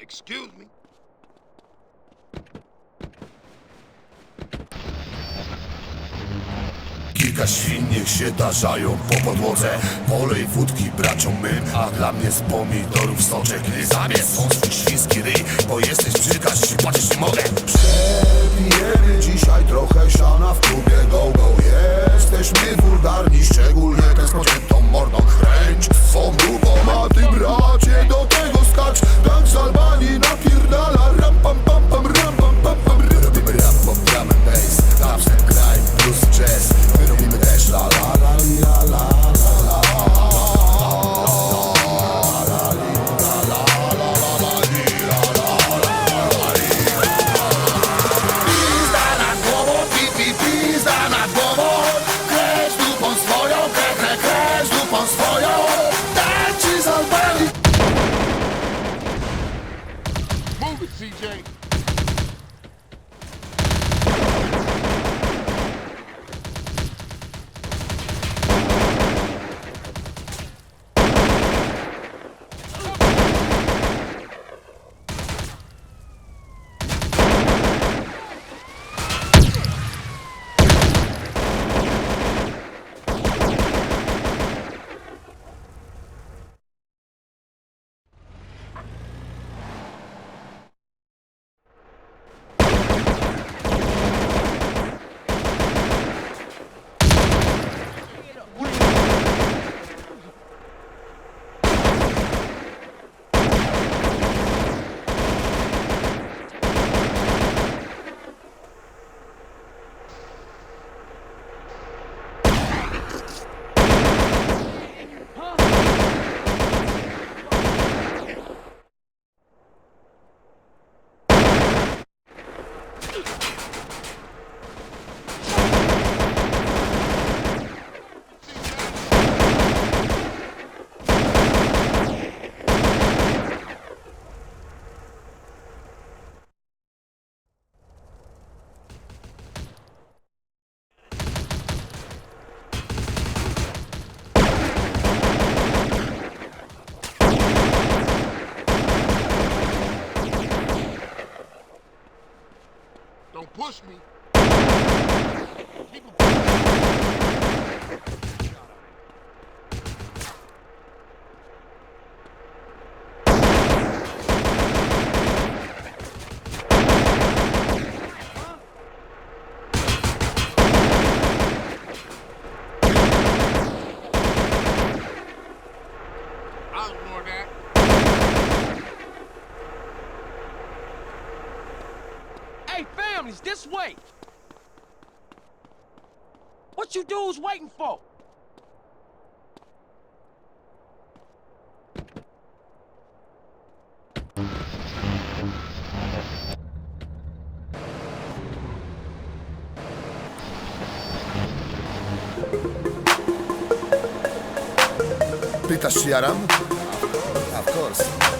Excuse me? Kilka świn niech się tarzają po podłodze. Polej wódki braciom mym A dla mnie z pomidorów soczek. Są swój świński ryj Bo jesteś brzydka, się płacić nie mogę. Przepijemy dzisiaj trochę siana w klubie go go. Jesteśmy wulgarni, szczególnie ten z push me. Families, this way! What you dudes waiting for? Czy jaram? Of course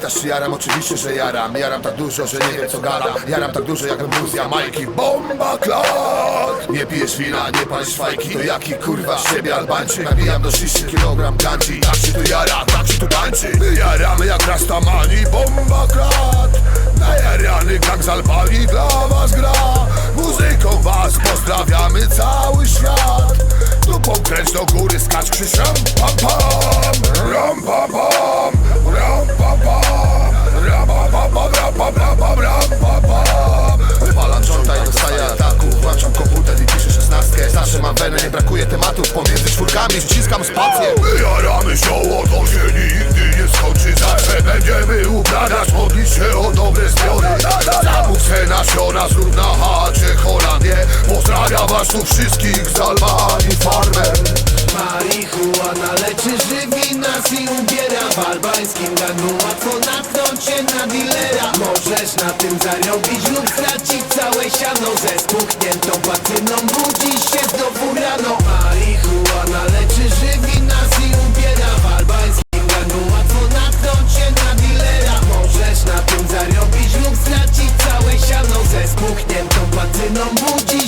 Pytasz czy jaram? Oczywiście, że jaram. Jaram tak dużo, że nie wiem co gadam. Jaram tak dużo jak blues Jamajki. Bomba klat Nie pijesz wina, nie palisz fajki. To jaki kurwa z siebie Albańczyk? Nabijam do szyszy kilogram ganci. Tak się tu jara, tak się tu tańczy. My jaramy jak Rastamani. Bomba klat Najarany gang z Albanii dla was gra. Muzyką was pozdrawiamy cały świat. Dupą kręć do góry, skacz krzyż ram pam pam Czwórkami ściskam spację. My jaramy zioło, to się nigdy nie skończy. Zawsze będziemy ubradać, modlić się o dobre zbiory Zamów se nasiona, zrób na chacie Holandię Pozdrawiam was tu wszystkich z Albanii Farmer. Marihuana leczy, żywi nas i ubiera. W albańskim gangu łatwo natknąć się na dealera? Możesz na tym zarobić lub stracić całe siano. Ze spuchniętą stracić całe siano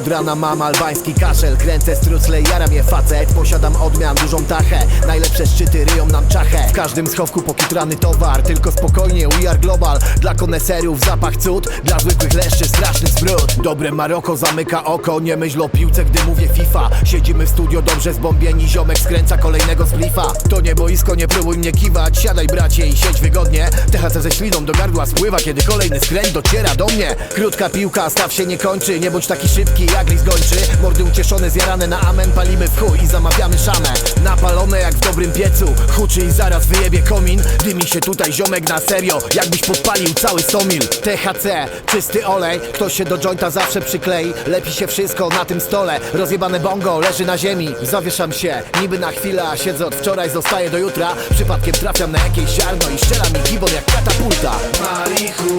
Od rana mam albański kaszel Kręcę strucle, jaram je facet. Posiadam odmian, dużą tachę. Najlepsze szczyty ryją nam czachę. W każdym schowku pokitrany towar Tylko spokojnie, we are global. Dla koneserów zapach cud Dla zwykłych leszczy straszny zwrót Dobre Maroko zamyka oko Nie myśl o piłce, gdy mówię FIFA. Siedzimy w studio dobrze zbombieni Ziomek skręca kolejnego splifa To nie boisko, nie próbuj mnie kiwać. Siadaj bracie i siedź wygodnie. THC ze śliną do gardła spływa Kiedy kolejny skręt dociera do mnie. Krótka piłka, staw się nie kończy Nie bądź taki szybki jak lis gończy. Mordy ucieszone, zjarane na amen. Palimy w chuj i zamawiamy szamę. Napalone jak w dobrym piecu. Huczy i zaraz wyjebie komin. Dymi się tutaj ziomek na serio Jakbyś podpalił cały somil. THC, czysty olej. Ktoś się do jointa zawsze przyklei. Lepi się wszystko na tym stole. Rozjebane bongo leży na ziemi. Zawieszam się, niby na chwilę A siedzę od wczoraj, zostaję do jutra. Przypadkiem trafiam na jakieś ziarno I strzela mi gibon jak katapulta. Marihuana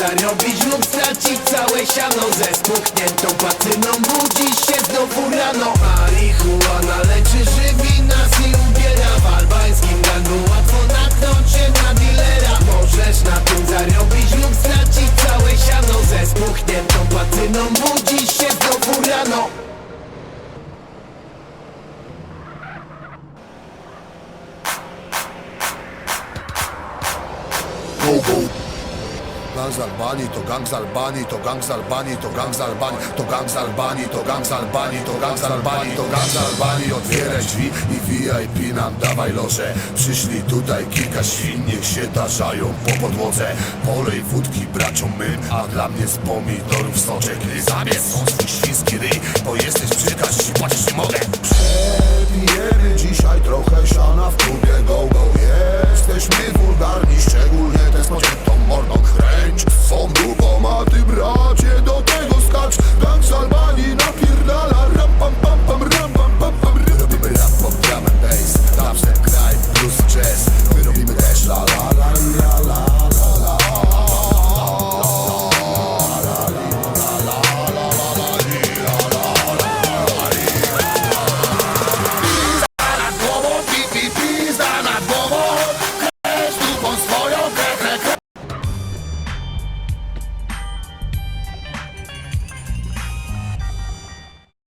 zarobić lub stracić całe siano. Ze spuchniętą patyną budzisz się znowu rano. Marihuana leczy, żywi nas i ubiera. W albańskim gangu łatwo natknąć się na dealera Możesz na tym zarobić lub stracić całe siano. Ze spuchniętą patyną budzisz się znowu rano. Go, go. Gang z Albanii, to gang z Albanii, to gang z Albanii, to gang z Albanii, to gang z Albanii, to gang z Albanii, to gang z Albanii, to gang z Albanii, otwieraj drzwi i VIP nam dawaj loże. Przyszli tutaj kilka świn, niech się tarzają po podłodze. Polej wódki braciom mym, a dla mnie z pomidorów soczek. Zabierz swój świński ryj, bo jesteś brzydka, ci płacić nie mogę. Przepijemy